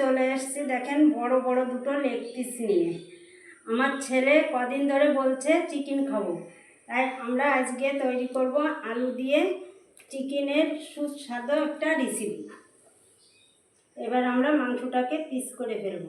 চলে এসছি, দেখেন বড় বড় দুটো লেগ পিস নিয়ে। আমার ছেলে কদিন ধরে বলছে চিকেন খাব। তাই আমরা আজকে তৈরি করব আলু দিয়ে চিকেনের সুস্বাদু একটা রেসিপি এবার আমরা মাংসটাকে পিস করে ফেলব।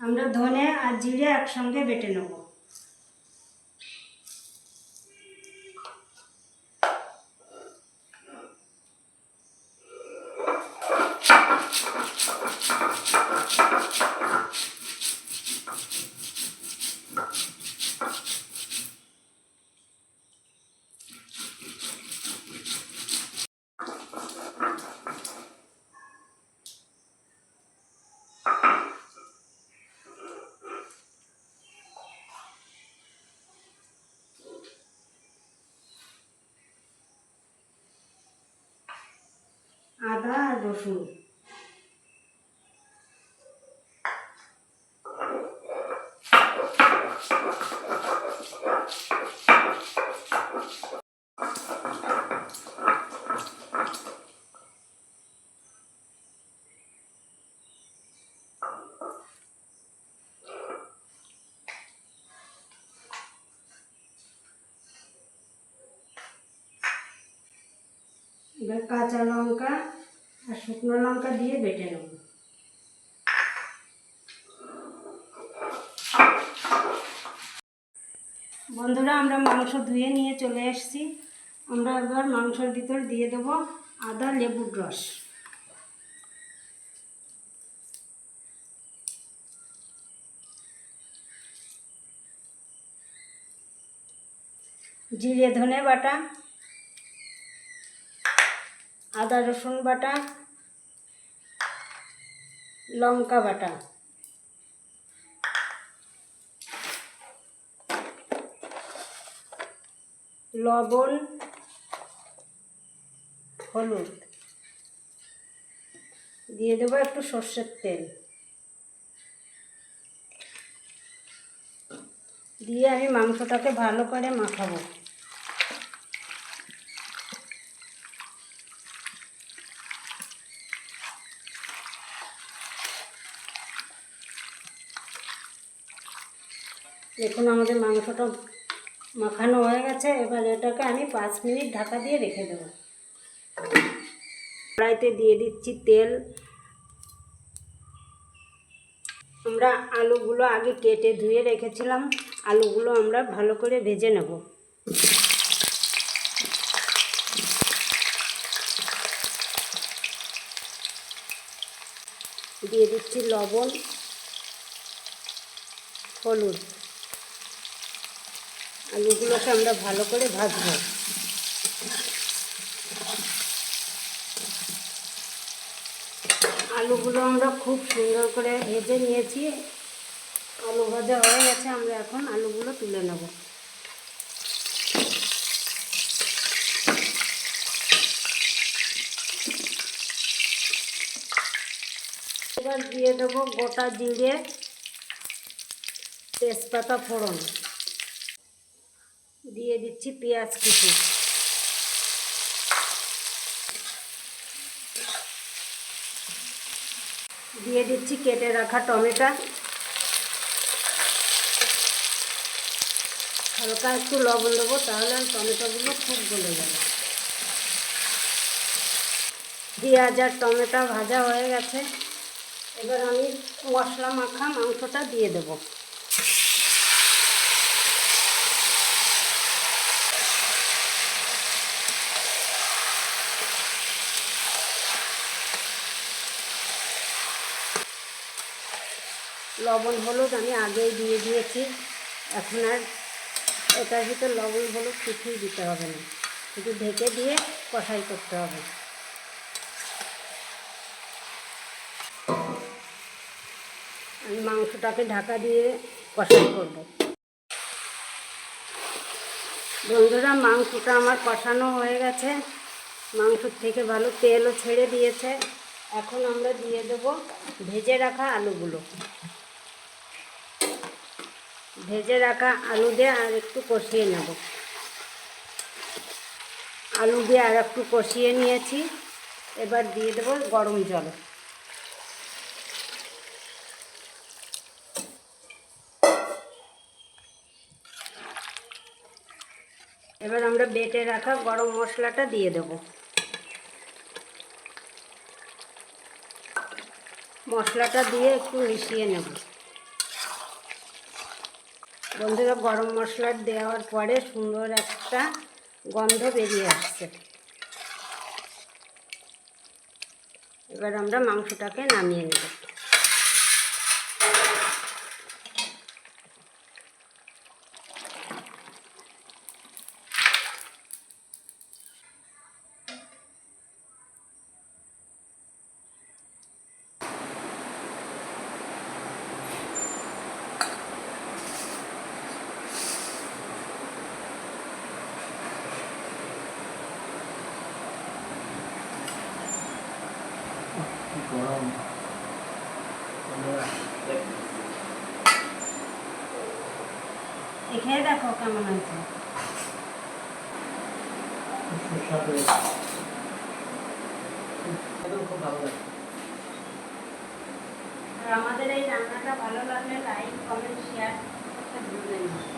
আমরা ধনে আর জিরে একসঙ্গে বেটে নেব। আদা আর রসুন। এবার কাঁচা লঙ্কা আর শুকনো লঙ্কা দিয়ে বেটে নেব। বন্ধুরা, আমরা মাংস ধুয়ে নিয়ে চলে এসেছি। আমরা এবার মাংসের ভিতর দিয়ে দেবো আদা লেবুর রস। জিরে ধনে বাটা আদা, রসুন বাটা, লঙ্কা বাটা। লবণ, হলুদ। দিয়ে দেবো একটু সর্ষের তেল। দিয়ে আমি মাংসটাকে ভালো করে মাখাবো। দেখুন আমাদের মাংসটা মাখানো হয়ে গেছে, এবার এটাকে আমি পাঁচ মিনিট ঢাকা দিয়ে রেখে দেবো। কড়াইতে দিয়ে দিচ্ছি তেল। আমরা আলুগুলো আগে কেটে ধুয়ে রেখেছিলাম, আলুগুলো আমরা ভালো করে ভেজে নেব। দিয়ে দিচ্ছি লবণ, হলুদ। আলুগুলোকে আমরা ভালো করে ভাজবো। আলুগুলো আমরা খুব সুন্দর করে ভেজে নিয়েছি। আলু ভাজা হয়ে গেছে, আমরা এখন আলুগুলো তুলে নেব। এবার দিয়ে দেবো গোটা জিরে তেজপাতা ফোড়ন। দিয়ে দিচ্ছি পেঁয়াজ কুচি। দিয়ে দিচ্ছি কেটে রাখা টমেটো। হালকা একটু লবণ দেবো, তাহলে টমেটোগুলো খুব গলে যাবে। পেঁয়াজ আর টমেটো ভাজা হয়ে গেছে। এবার আমি মশলা মাখা মাংসটা দিয়ে দেবো। লবণ, হলুদ আমি আগেই দিয়ে দিয়েছি। এখন আর এটার ভিতর লবণ, হলুদ কিছুই দিতে হবে না। শুধু ঢেকে দিয়ে কষাই করতে হবে। আমি মাংসটাকে ঢাকা দিয়ে কষাই করব। বন্ধুরা, মাংসটা আমার কষানো হয়ে গেছে। মাংসর থেকে ভালো তেলও ছেড়ে দিয়েছে। এখন আমরা দিয়ে দেবো ভেজে রাখা আলুগুলো। ভেজে রাখা আলু দিয়ে আর একটু কষিয়ে নেব। আলু দিয়ে আর একটু কষিয়ে নিয়েছি। এবার দিয়ে দেবো গরম জল। এবার আমরা বেটে রাখা গরম মশলাটা দিয়ে দেব। মশলাটা দিয়ে একটু মিশিয়ে নেব। বন্ধুরা গরম মশলা দেওয়ার পরে সুন্দর একটা গন্ধ বেরিয়ে আসছে। এবার আমরা মাংসটাকে নামিয়ে নেব। কি গরম। খেয়ে দেখো কেমন হয়েছে। সুস্বাদু। খুব ভালো লাগে। আর আমাদের এই রান্নাটা ভালো লাগলে লাইক কমেন্ট শেয়ার করতে ভুলবেন না।